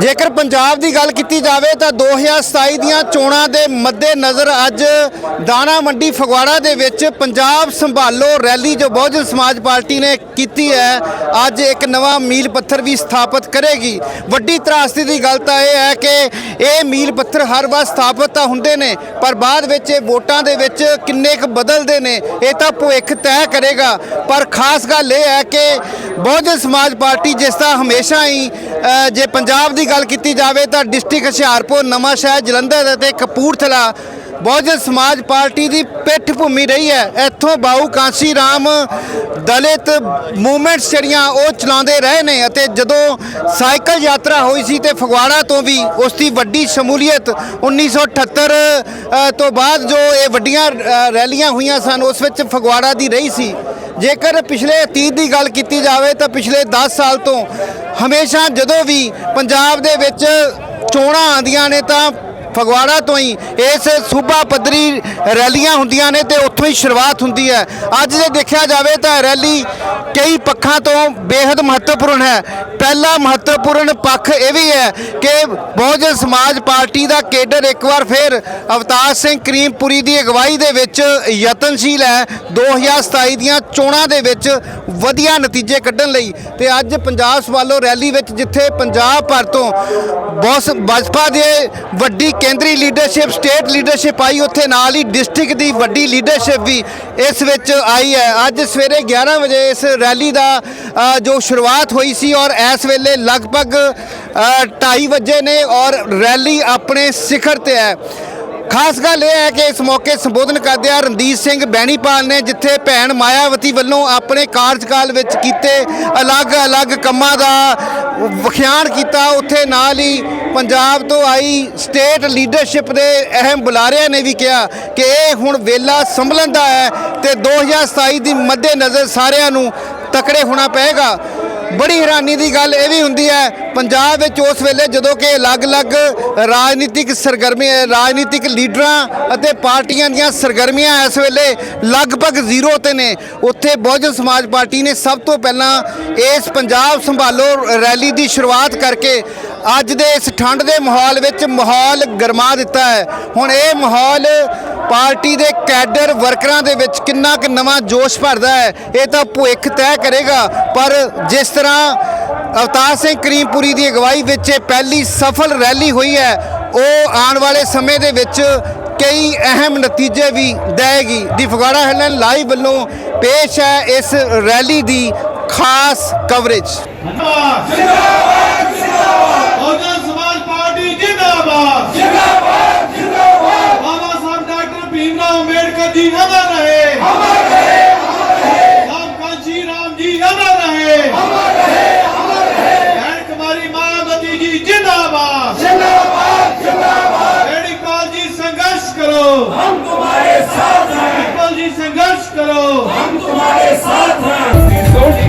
ਜੇਕਰ ਪੰਜਾਬ ਦੀ ਗੱਲ ਕੀਤੀ ਜਾਵੇ ਤਾਂ 2027 ਦੀਆਂ ਚੋਣਾਂ ਦੇ ਮੱਦੇ ਨਜ਼ਰ ਅੱਜ ਦਾਣਾ ਮੰਡੀ ਫਗਵਾੜਾ ਦੇ ਵਿੱਚ ਪੰਜਾਬ ਸੰਭਾਲੋ ਰੈਲੀ ਜੋ ਬਹੁਜਨ ਸਮਾਜ ਪਾਰਟੀ ਨੇ ਕੀਤੀ ਹੈ, ਅੱਜ ਇੱਕ ਨਵਾਂ ਮੀਲ ਪੱਥਰ ਵੀ ਸਥਾਪਿਤ ਕਰੇਗੀ। ਵੱਡੀ ਤਰਾਸਦੀ ਦੀ ਗੱਲ ਤਾਂ ਇਹ ਹੈ ਕਿ ਇਹ ਮੀਲ ਪੱਥਰ ਹਰ ਵਾਰ ਸਥਾਪਿਤ ਤਾਂ ਹੁੰਦੇ ਨੇ, ਪਰ ਬਾਅਦ ਵਿੱਚ ਇਹ ਵੋਟਾਂ ਦੇ ਵਿੱਚ ਕਿੰਨੇ ਕੁ ਬਦਲਦੇ ਨੇ, ਇਹ ਤਾਂ ਭਵਿੱਖ ਤੈਅ ਕਰੇਗਾ। ਪਰ ਖਾਸ ਗੱਲ ਇਹ ਹੈ ਕਿ ਬਹੁਜਨ ਸਮਾਜ ਪਾਰਟੀ ਜਿਸ ਦਾ ਹਮੇਸ਼ਾ ਹੀ ਜੇ ਪੰਜਾਬ ਦੀ ਗੱਲ ਕੀਤੀ ਜਾਵੇ ਤਾਂ ਡਿਸਟ੍ਰਿਕਟ ਹੁਸ਼ਿਆਰਪੁਰ ਨਵਾਂ ਸ਼ਹਿਰ ਜਲੰਧਰ ਅਤੇ ਕਪੂਰਥਲਾ ਬਹੁਜਨ ਸਮਾਜ ਪਾਰਟੀ ਦੀ ਪਿੱਠ ਭੂਮੀ ਰਹੀ ਹੈ। ਇੱਥੋਂ ਬਾਊ ਕਾਂਸੀ ਰਾਮ ਦਲਿਤ ਮੂਵਮੈਂਟਸ ਜਿਹੜੀਆਂ ਉਹ ਚਲਾਉਂਦੇ ਰਹੇ ਨੇ ਅਤੇ ਜਦੋਂ ਸਾਈਕਲ ਯਾਤਰਾ ਹੋਈ ਸੀ ਤੇ ਫਗਵਾੜਾ ਤੋਂ ਵੀ ਉਸ ਦੀ ਵੱਡੀ ਸ਼ਮੂਲੀਅਤ 1978 ਅ, ਤੋਂ ਬਾਅਦ ਜੋ ਇਹ ਵੱਡੀਆਂ ਰੈਲੀਆਂ ਹੋਈਆਂ ਸਨ ਉਸ ਵਿੱਚ ਫਗਵਾੜਾ ਦੀ ਰਹੀ ਸੀ। ਜੇਕਰ ਪਿਛਲੇ ਅਤੀਤ ਦੀ ਗੱਲ ਕੀਤੀ ਜਾਵੇ ਤਾਂ ਪਿਛਲੇ 10 ਸਾਲ ਤੋਂ ਹਮੇਸ਼ਾ ਜਦੋਂ ਵੀ ਪੰਜਾਬ ਦੇ ਵਿੱਚ ਚੋਣਾਂ ਆਉਂਦੀਆਂ ਨੇ ਤਾਂ ਫਗਵਾੜਾ ਤੋਂ ਹੀ ਇਸ ਸੂਬਾ ਪੱਧਰੀ ਰੈਲੀਆਂ ਹੁੰਦੀਆਂ ਨੇ ਤੇ ਉੱਥੋਂ ਹੀ ਸ਼ੁਰੂਆਤ ਹੁੰਦੀ ਹੈ। ਅੱਜ ਜੇ ਦੇਖਿਆ ਜਾਵੇ ਤਾਂ ਰੈਲੀ ਕਈ ਪੱਖਾਂ ਤੋਂ ਬੇहद ਮਹੱਤਵਪੂਰਨ ਹੈ। ਪਹਿਲਾ ਮਹੱਤਵਪੂਰਨ ਪੱਖ ਇਹ ਵੀ ਹੈ ਕਿ ਬਹੁਜਨ ਸਮਾਜ ਪਾਰਟੀ ਦਾ ਕੇਡਰ ਇੱਕ ਵਾਰ ਫਿਰ ਅਵਤਾਰ ਸਿੰਘ ਕਰੀਮਪੁਰੀ ਦੀ ਅਗਵਾਈ ਦੇ ਵਿੱਚ ਯਤਨਸ਼ੀਲ ਹੈ। 2027 ਦੀਆਂ ਚੋਣਾਂ ਦੇ ਵਿੱਚ ਵਧੀਆ ਨਤੀਜੇ ਕੱਢਣ ਲਈ ਤੇ ਅੱਜ ਪੰਜਾਬ ਸਵਾਲੋ ਰੈਲੀ ਵਿੱਚ ਜਿੱਥੇ ਪੰਜਾਬ ਭਰ ਤੋਂ ਬਹੁਤ ਬਸਪਾ ਦੇ ਵੱਡੀ ਕੇਂਦਰੀ ਲੀਡਰਸ਼ਿਪ, ਸਟੇਟ ਲੀਡਰਸ਼ਿਪ ਆਈ ਉੱਥੇ ਨਾਲ ਹੀ ਡਿਸਟ੍ਰਿਕਟ ਦੀ ਵੱਡੀ ਲੀਡਰਸ਼ਿਪ ਵੀ ਇਸ ਵਿੱਚ ਆਈ ਹੈ। ਅੱਜ ਸਵੇਰੇ 11 ਵਜੇ ਇਸ ਰੈਲੀ ਦਾ ਜੋ ਸ਼ੁਰੂਆਤ ਹੋਈ ਸੀ ਔਰ ਇਸ ਵੇਲੇ ਲਗਭਗ 2:30 ਵਜੇ ਨੇ ਔਰ ਰੈਲੀ ਆਪਣੇ ਸਿਖਰ ਤੇ ਹੈ। ਖਾਸ ਗੱਲ ਇਹ ਹੈ ਕਿ ਇਸ ਮੌਕੇ ਸੰਬੋਧਨ ਕਰਦਿਆਂ ਰਣਦੀਪ ਸਿੰਘ ਬੈਣੀਪਾਲ ਨੇ ਜਿੱਥੇ ਭੈਣ ਮਾਇਆਵਤੀ ਵੱਲੋਂ ਆਪਣੇ ਕਾਰਜਕਾਲ ਵਿੱਚ ਕੀਤੇ ਅਲੱਗ-ਅਲੱਗ ਕੰਮਾਂ ਦਾ ਵਿਖਿਆਨ ਕੀਤਾ, ਉੱਥੇ ਨਾਲ ਹੀ ਪੰਜਾਬ ਤੋਂ ਆਈ ਸਟੇਟ ਲੀਡਰਸ਼ਿਪ ਦੇ ਅਹਿਮ ਬੁਲਾਰਿਆਂ ਨੇ ਵੀ ਕਿਹਾ ਕਿ ਇਹ ਹੁਣ ਵੇਲਾ ਸੰਭਲਣ ਦਾ ਹੈ ਤੇ 2027 ਦੀ ਮੱਦੇਨਜ਼ਰ ਸਾਰਿਆਂ ਨੂੰ ਤਕੜੇ ਹੋਣਾ ਪਏਗਾ। ਬੜੀ ਹੈਰਾਨੀ ਦੀ ਗੱਲ ਇਹ ਵੀ ਹੁੰਦੀ ਹੈ, ਪੰਜਾਬ ਵਿੱਚ ਉਸ ਵੇਲੇ ਜਦੋਂ ਕਿ ਅਲੱਗ-ਅਲੱਗ ਰਾਜਨੀਤਿਕ ਸਰਗਰਮੀ ਰਾਜਨੀਤਿਕ ਲੀਡਰਾਂ ਅਤੇ ਪਾਰਟੀਆਂ ਦੀਆਂ ਸਰਗਰਮੀਆਂ ਇਸ ਵੇਲੇ ਲਗਭਗ ਜ਼ੀਰੋ ਤੇ ਨੇ। ਉੱਥੇ ਬਹੁਜਨ ਸਮਾਜ ਪਾਰਟੀ ਨੇ ਸਭ ਤੋਂ ਪਹਿਲਾਂ ਇਸ ਪੰਜਾਬ ਸੰਭਾਲੋ ਰੈਲੀ ਦੀ ਸ਼ੁਰੂਆਤ ਕਰਕੇ ਅੱਜ ਦੇ ਇਸ ਠੰਡ ਦੇ ਮਾਹੌਲ ਵਿੱਚ ਮਾਹੌਲ ਗਰਮਾ ਦਿੱਤਾ ਹੈ। ਹੁਣ ਇਹ ਮਾਹੌਲ ਪਾਰਟੀ ਦੇ ਕੈਡਰ ਵਰਕਰਾਂ ਦੇ ਵਿੱਚ ਕਿੰਨਾ ਕੁ ਨਵਾਂ ਜੋਸ਼ ਭਰਦਾ ਹੈ, ਇਹ ਤਾਂ ਭੁੱਖ ਤੈਅ ਕਰੇਗਾ। ਪਰ ਜਿਸ ਤਰ੍ਹਾਂ ਅਵਤਾਰ ਸਿੰਘ ਕਰੀਮਪੁਰੀ ਦੀ ਅਗਵਾਈ ਵਿੱਚ ਇਹ ਪਹਿਲੀ ਸਫਲ ਰੈਲੀ ਹੋਈ ਹੈ, ਉਹ ਆਉਣ ਵਾਲੇ ਸਮੇਂ ਦੇ ਵਿੱਚ ਕਈ ਅਹਿਮ ਨਤੀਜੇ ਵੀ ਦੇਗੀ ਦੀ ਫਗਵਾੜਾ ਹੈਡਲਾਈਨ ਲਾਈਵ ਵੱਲੋਂ ਪੇਸ਼ ਹੈ ਇਸ ਰੈਲੀ ਦੀ ਖਾਸ ਕਵਰੇਜ ਬਹੁਜਨ ਸਮਾਜ ਪਾਰਟੀ ਜਿੰਦਾਬਾਦ ਜਿੰਦਾਬਾਦ। कदी अमर रहे अमर रहे अमर रहे राम कांची राम जी अमर रहे अमर रहे अमर रहे बहन कुमारी मायावती जी जिंदाबाद जिंदाबाद जिंदाबाद मेडिकल जी संघर्ष करो हम तुम्हारे साथ हैं मेडिकल जी संघर्ष करो हम तुम्हारे साथ हैं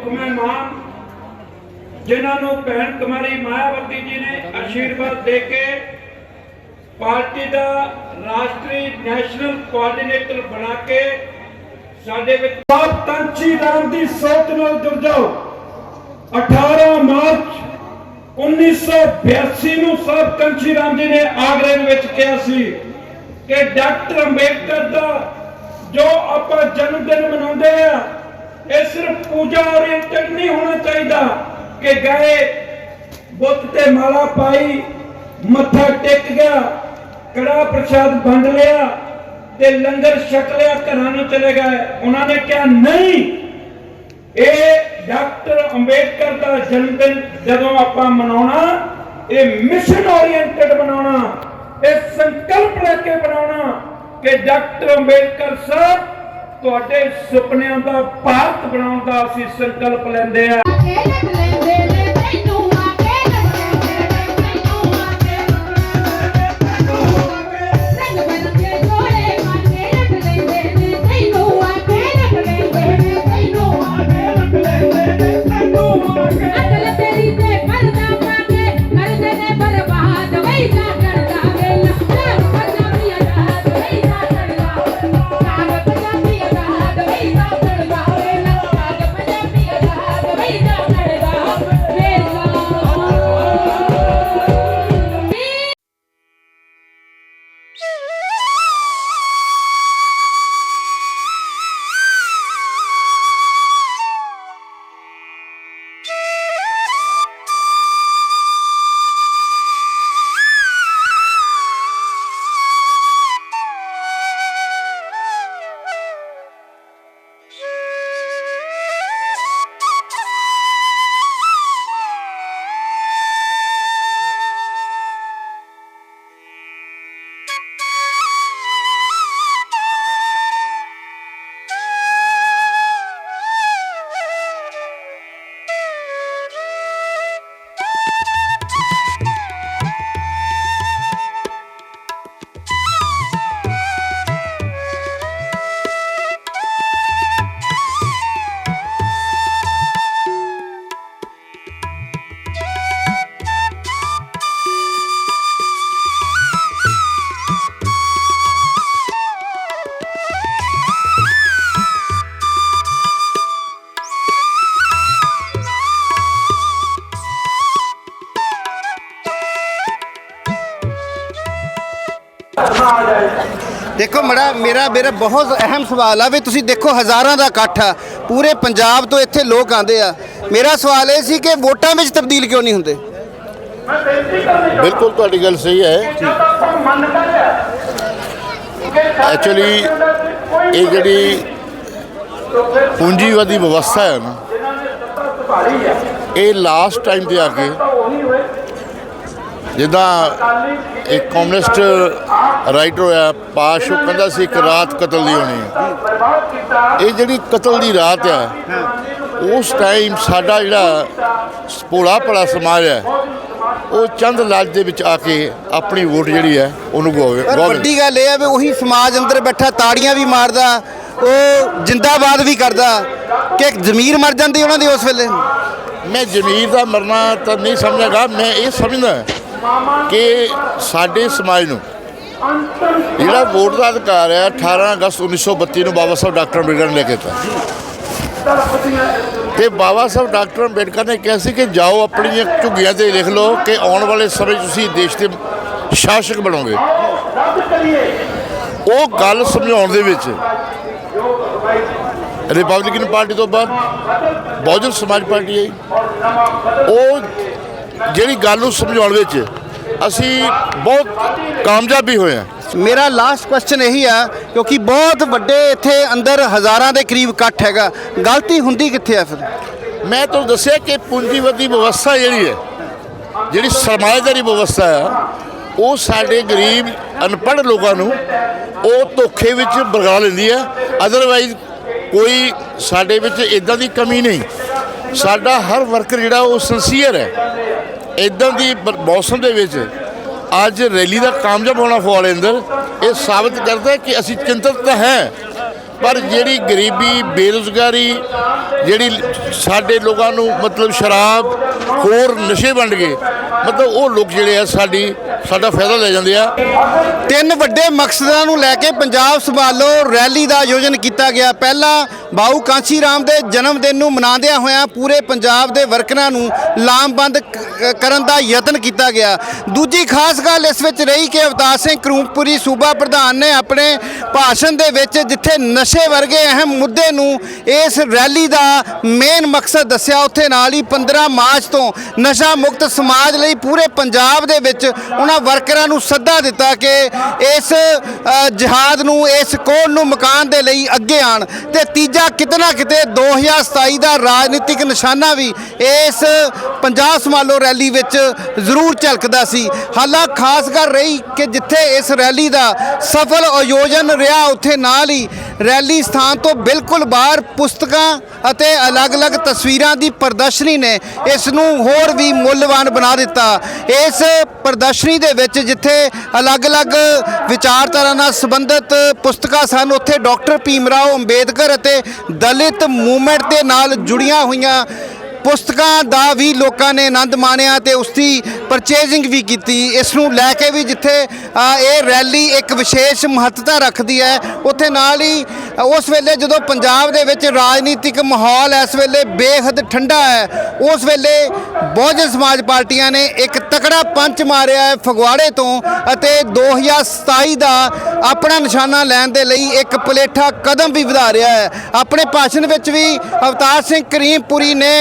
ਦੇ ਮੁੱਖ ਮਹਿਮਾਨ ਜਿਨ੍ਹਾਂ ਨੂੰ ਭੈਣ ਕੁਮਾਰੀ ਮਾਇਆਵਤੀ ਜੀ ਨੇ ਆਸ਼ੀਰਵਾਦ ਦੇ ਕੇ ਪਾਰਟੀ ਦਾ ਰਾਸ਼ਟਰੀ ਨੈਸ਼ਨਲ ਕੋਆਰਡੀਨੇਟਰ ਬਣਾ ਕੇ ਸਾਡੇ ਵਿੱਚ ਸਭ ਤੰਚੀ ਰਾਮ ਦੀ ਸੋਚ ਨਾਲ ਜੁੜ ਜਾਓ। 18 ਮਾਰਚ 1982 ਨੂੰ ਸਾਹਿਬ ਕੰਚੀ ਰਾਮ ਜੀ ਨੇ ਆਗਰੇ ਵਿੱਚ ਕਿਹਾ ਸੀ ਕਿ ਡਾਕਟਰ ਅੰਬੇਡਕਰ ਦਾ ਜੋ ਆਪਾਂ ਜਨਮ ਦਿਨ ਮਨਾਉਂਦੇ ਆ ਇਹ ਸਿਰਫ ਪੂਜਾ ਓਰੀਐਂਟਡ ਨਹੀਂ ਹੋਣਾ ਚਾਹੀਦਾ ਕਿ ਗਏ, ਬੁੱਤ ਤੇ ਮਾਲਾ ਪਾਈ, ਮੱਥਾ ਟੇਕ ਗਿਆ, ਕੜਾ ਪ੍ਰਸ਼ਾਦ ਵੰਡ ਲਿਆ ਤੇ ਲੰਗਰ ਛਕ ਲਿਆ, ਘਰਾਂ ਨੂੰ ਚਲੇ ਗਏ। ਉਹਨਾਂ ਨੇ ਕਿਹਾ, ਨਹੀਂ, ਇਹ ਡਾਕਟਰ ਅੰਬੇਡਕਰ ਦਾ ਜਨਮ ਦਿਨ ਜਦੋਂ ਆਪਾਂ ਮਨਾਉਣਾ, ਇਹ ਮਿਸ਼ਨ ਓਰੀਐਂਟਡ ਬਣਾਉਣਾ ਇਹ ਸੰਕਲਪ ਲੈ ਕੇ ਬਣਾਉਣਾ ਕਿ ਡਾਕਟਰ ਅੰਬੇਡਕਰ ਸਾਹਿਬ ਤੁਹਾਡੇ ਸੁਪਨਿਆਂ ਦਾ ਭਾਰਤ ਬਣਾਉਣ ਦਾ ਅਸੀਂ ਸੰਕਲਪ ਲੈਂਦੇ ਆ ਦੇਖੋ ਮੜਾ ਮੇਰਾ ਮੇਰਾ ਬਹੁਤ ਅਹਿਮ ਸਵਾਲ ਆ ਵੀ ਤੁਸੀਂ ਦੇਖੋ ਹਜ਼ਾਰਾਂ ਦਾ ਇਕੱਠ ਆ। ਪੂਰੇ ਪੰਜਾਬ ਤੋਂ ਇੱਥੇ ਲੋਕ ਆਂਦੇ ਆ। ਮੇਰਾ ਸਵਾਲ ਇਹ ਸੀ ਕਿ ਵੋਟਾਂ ਵਿੱਚ ਤਬਦੀਲ ਕਿਉਂ ਨਹੀਂ ਹੁੰਦੇ? ਬਿਲਕੁਲ ਤੁਹਾਡੀ ਗੱਲ ਸਹੀ ਹੈ। ਐਕਚੁਅਲੀ ਇਹ ਜਿਹੜੀ ਪੂੰਜੀਵਾਦੀ ਵਿਵਸਥਾ ਹੈ ਨਾ, ਇਹ ਲਾਸਟ ਟਾਈਮ ਤੇ ਆ ਕੇ ਜਿੱਦਾਂ ਇੱਕ ਕਮਿਊਨਿਸਟ ਰਾਈਟਰ ਹੋਇਆ ਪਾਸ਼ ਉਹ ਕਹਿੰਦਾ ਸੀ ਇੱਕ ਰਾਤ ਕਤਲ ਦੀ ਹੋਣੀ ਹੈ। ਇਹ ਜਿਹੜੀ ਕਤਲ ਦੀ ਰਾਤ ਆ ਉਸ ਟਾਈਮ ਸਾਡਾ ਜਿਹੜਾ ਭੋਲਾ ਭਲਾ ਸਮਾਜ ਹੈ ਉਹ ਚੰਦ ਲਾਜ ਦੇ ਵਿੱਚ ਆ ਕੇ ਆਪਣੀ ਵੋਟ ਜਿਹੜੀ ਹੈ ਉਹਨੂੰ ਗਵਾਵੇ ਵੱਡੀ ਗੱਲ ਇਹ ਆ ਵੀ ਉਹੀ ਸਮਾਜ ਅੰਦਰ ਬੈਠਾ ਤਾੜੀਆਂ ਵੀ ਮਾਰਦਾ ਉਹ ਜਿੰਦਾਬਾਦ ਵੀ ਕਰਦਾ ਕਿ ਜ਼ਮੀਰ ਮਰ ਜਾਂਦੀ ਉਹਨਾਂ ਦੀ ਉਸ ਵੇਲੇ। ਮੈਂ ਜ਼ਮੀਰ ਦਾ ਮਰਨਾ ਤਾਂ ਨਹੀਂ ਸਮਝਾਗਾ ਮੈਂ ਇਹ ਸਮਝਦਾ ਕਿ ਸਾਡੇ ਸਮਾਜ ਨੂੰ ਜਿਹੜਾ ਵੋਟ ਦਾ ਅਧਿਕਾਰ ਹੈ 18 ਅਗਸਤ 1932 ਨੂੰ ਬਾਬਾ ਸਾਹਿਬ ਡਾਕਟਰ ਅੰਬੇਡਕਰ ਨੇ ਲੈ ਕੇ ਦਿੱਤਾ ਤੇ ਬਾਬਾ ਸਾਹਿਬ ਡਾਕਟਰ ਅੰਬੇਡਕਰ ਨੇ ਕਿਹਾ ਸੀ ਕਿ ਜਾਓ ਆਪਣੀਆਂ ਝੁੱਗੀਆਂ ਤੇ ਲਿਖ ਲਓ ਕਿ ਆਉਣ ਵਾਲੇ ਸਮੇਂ 'ਚ ਤੁਸੀਂ ਦੇਸ਼ ਦੇ ਸ਼ਾਸਕ ਬਣੋਗੇ। ਉਹ ਗੱਲ ਸਮਝਾਉਣ ਦੇ ਵਿੱਚ ਰਿਪਬਲਿਕਨ ਪਾਰਟੀ ਤੋਂ ਬਾਅਦ ਬਹੁਜਨ ਸਮਾਜ ਪਾਰਟੀ ਆਈ। ਉਹ ਜਿਹੜੀ ਗੱਲ ਨੂੰ ਸਮਝਾਉਣ ਵਿੱਚ ਅਸੀਂ ਬਹੁਤ ਕਾਮਯਾਬ ਵੀ ਹੋਏ ਹਾਂ। ਮੇਰਾ ਲਾਸਟ ਕੁਐਸਚਨ ਇਹੀ ਆ ਕਿਉਂਕਿ ਬਹੁਤ ਵੱਡੇ ਇੱਥੇ ਅੰਦਰ ਹਜ਼ਾਰਾਂ ਦੇ ਕਰੀਬ ਇਕੱਠ ਹੈਗਾ। ਗਲਤੀ ਹੁੰਦੀ ਕਿੱਥੇ ਆ ਫਿਰ? ਮੈਂ ਤੁਹਾਨੂੰ ਦੱਸਿਆ ਕਿ ਪੂੰਜੀਵਾਦੀ ਵਿਵਸਥਾ ਜਿਹੜੀ ਹੈ ਜਿਹੜੀ ਸਰਮਾਏਦਾਰੀ ਵਿਵਸਥਾ ਆ ਉਹ ਸਾਡੇ ਗਰੀਬ ਅਨਪੜ੍ਹ ਲੋਕਾਂ ਨੂੰ ਉਹ ਧੋਖੇ ਵਿੱਚ ਬਰਗਾ ਲੈਂਦੀ ਹੈ। ਅਦਰਵਾਈਜ਼ ਕੋਈ ਸਾਡੇ ਵਿੱਚ ਇਦਾਂ ਦੀ ਕਮੀ ਨਹੀਂ। ਸਾਡਾ ਹਰ ਵਰਕਰ ਜਿਹੜਾ ਉਹ ਸਿੰਸੀਅਰ ਹੈ। ਇਦਾਂ ਦੀ ਮੌਸਮ ਦੇ ਵਿੱਚ ਅੱਜ ਰੈਲੀ ਦਾ ਕਾਮਯਾਬ ਹੋਣਾ ਫੁਆਲੇ ਅੰਦਰ। ਇਹ ਸਾਬਤ ਕਰਦਾ ਕਿ ਅਸੀਂ ਚਿੰਤਤ ਤਾਂ ਹੈ, ਪਰ ਜਿਹੜੀ ਗਰੀਬੀ, ਬੇਰੁਜ਼ਗਾਰੀ, ਜਿਹੜੀ ਸਾਡੇ ਲੋਕਾਂ ਨੂੰ ਮਤਲਬ ਸ਼ਰਾਬ, ਹੋਰ ਨਸ਼ੇ ਵੰਡ ਗਏ, ਮਤਲਬ ਉਹ ਲੋਕ ਜਿਹੜੇ ਆ ਸਾਡੀ ਸਾਡਾ ਫਾਇਦਾ ਲੈ ਜਾਂਦੇ ਆ। ਤਿੰਨ ਵੱਡੇ ਮਕਸਦਾਂ ਨੂੰ ਲੈ ਕੇ ਪੰਜਾਬ ਸੰਭਾਲੋ ਰੈਲੀ ਦਾ ਆਯੋਜਨ ਕੀਤਾ ਗਿਆ। ਪਹਿਲਾ ਬਾਊ ਕਾਂਸੀ ਰਾਮ ਦੇ ਜਨਮ ਦਿਨ ਨੂੰ ਮਨਾਉਂਦਿਆਂ ਹੋਇਆਂ ਪੂਰੇ ਪੰਜਾਬ ਦੇ ਵਰਕਰਾਂ ਨੂੰ ਲਾਮਬੰਦ ਕਰਨ ਦਾ ਯਤਨ ਕੀਤਾ ਗਿਆ। ਦੂਜੀ ਖਾਸ ਗੱਲ ਇਸ ਵਿੱਚ ਰਹੀ ਕਿ ਅਵਤਾਰ ਸਿੰਘ ਕਰੂਪੁਰੀ ਸੂਬਾ ਪ੍ਰਧਾਨ ਨੇ ਆਪਣੇ ਭਾਸ਼ਣ ਦੇ ਵਿੱਚ ਜਿੱਥੇ ਨਸ਼ੇ ਵਰਗੇ ਅਹਿਮ ਮੁੱਦੇ ਨੂੰ ਇਸ ਰੈਲੀ ਦਾ ਮੇਨ ਮਕਸਦ ਦੱਸਿਆ, ਉੱਥੇ ਨਾਲ ਹੀ 15 ਮਾਰਚ ਤੋਂ ਨਸ਼ਾ ਮੁਕਤ ਸਮਾਜ ਲਈ ਪੂਰੇ ਪੰਜਾਬ ਦੇ ਵਿੱਚ ਉਹਨਾਂ ਵਰਕਰਾਂ ਨੂੰ ਸੱਦਾ ਦਿੱਤਾ ਕਿ ਇਸ ਅ, ਨੂੰ ਇਸ ਕੋਣ ਨੂੰ ਮਕਾਨ ਦੇ ਲਈ ਅੱਗੇ ਆਣ। ਤੇ ਤੀਜਾ ਕਿਤਨਾ ਕਿਤੇ 2027 ਦਾ ਰਾਜਨੀਤਿਕ ਨਿਸ਼ਾਨਾ ਵੀ ਇਸ ਪੰਜਾਬ ਸਮਾਲੋ ਰੈਲੀ ਵਿੱਚ ਜ਼ਰੂਰ ਝਲਕਦਾ ਸੀ। ਹਾਲਾਂ ਖਾਸ ਕਰ ਰਹੀ ਕਿ ਜਿੱਥੇ ਇਸ ਰੈਲੀ ਦਾ ਸਫਲ ਆਯੋਜਨ ਰਿਹਾ ਉੱਥੇ ਨਾਲ ਹੀ ਰੈਲੀ ਸਥਾਨ ਤੋਂ ਬਿਲਕੁਲ ਬਾਹਰ ਪੁਸਤਕਾਂ ਅਤੇ ਅਲੱਗ-ਅਲੱਗ ਤਸਵੀਰਾਂ ਦੀ ਪ੍ਰਦਰਸ਼ਨੀ ਨੇ ਇਸ ਨੂੰ ਹੋਰ ਵੀ ਮੁੱਲਵਾਨ ਬਣਾ ਦਿੱਤਾ। ਇਸ ਪ੍ਰਦਰਸ਼ਨੀ ਦੇ ਵਿੱਚ ਜਿੱਥੇ ਅਲੱਗ-ਅਲੱਗ ਵਿਚਾਰਧਾਰਾ ਨਾਲ ਸੰਬੰਧਿਤ ਪੁਸਤਕਾਂ ਸਨ, ਉੱਥੇ ਡਾਕਟਰ ਭੀਮ ਰਾਓ ਅੰਬੇਦਕਰ ਅਤੇ ਦਲਿਤ ਮੂਵਮੈਂਟ ਦੇ ਨਾਲ ਜੁੜੀਆਂ ਹੋਈਆਂ ਪੁਸਤਕਾਂ ਦਾ ਵੀ ਲੋਕਾਂ ਨੇ ਆਨੰਦ ਮਾਣਿਆ ਤੇ ਉਸ ਦੀ ਪਰਚੇਜ਼ਿੰਗ ਵੀ ਕੀਤੀ। ਇਸ ਨੂੰ ਲੈ ਕੇ ਵੀ ਜਿੱਥੇ ਇਹ ਰੈਲੀ ਇੱਕ ਵਿਸ਼ੇਸ਼ ਮਹੱਤਤਾ ਰੱਖਦੀ ਹੈ, ਉੱਥੇ ਨਾਲ ਹੀ ਉਸ ਵੇਲੇ ਜਦੋਂ ਪੰਜਾਬ ਦੇ ਵਿੱਚ ਰਾਜਨੀਤਿਕ ਮਾਹੌਲ ਇਸ ਵੇਲੇ ਬੇਹੱਦ ਠੰਡਾ ਹੈ, ਉਸ ਵੇਲੇ ਬਹੁਜਨ ਸਮਾਜ ਪਾਰਟੀਆਂ ਨੇ ਇੱਕ ਤਕੜਾ ਪੰਚ ਮਾਰਿਆ ਹੈ ਫਗਵਾੜੇ ਤੋਂ ਅਤੇ 2027 ਦਾ ਆਪਣਾ ਨਿਸ਼ਾਨਾ ਲੈਣ ਦੇ ਲਈ ਇੱਕ ਪਲੇਠਾ ਕਦਮ ਵੀ ਵਧਾ ਰਿਹਾ ਹੈ। ਆਪਣੇ ਭਾਸ਼ਣ ਵਿੱਚ ਵੀ ਅਵਤਾਰ ਸਿੰਘ ਕਰੀਮਪੁਰੀ ਨੇ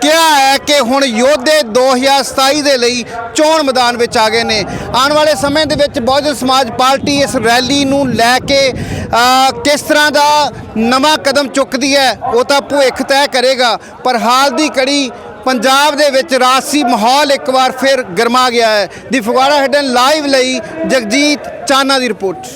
ਕਿਹਾ ਹੈ ਕਿ ਹੁਣ ਯੋਧੇ 2027 ਦੇ ਲਈ ਚੋਣ ਮੈਦਾਨ ਵਿੱਚ ਆ ਗਏ ਨੇ। ਆਉਣ ਵਾਲੇ ਸਮੇਂ ਦੇ ਵਿੱਚ ਬਹੁਜਨ ਸਮਾਜ ਪਾਰਟੀ ਇਸ ਰੈਲੀ ਨੂੰ ਲੈ ਕੇ ਕਿਸ ਤਰ੍ਹਾਂ ਦਾ ਨਵਾਂ ਕਦਮ ਚੁੱਕਦੀ ਹੈ, ਉਹ ਤਾਂ ਭਵਿੱਖ ਤੈਅ ਕਰੇਗਾ। ਪਰ ਹਾਲ ਦੀ ਕੜੀ ਪੰਜਾਬ ਦੇ ਵਿੱਚ ਰਾਜਸੀ ਮਾਹੌਲ ਇੱਕ ਵਾਰ ਫਿਰ ਗਰਮਾ ਗਿਆ ਹੈ। ਦੀ ਫਗਵਾੜਾ ਹੈਡਨ ਲਾਈਵ ਲਈ ਜਗਜੀਤ ਚਾਨਾ ਦੀ ਰਿਪੋਰਟ।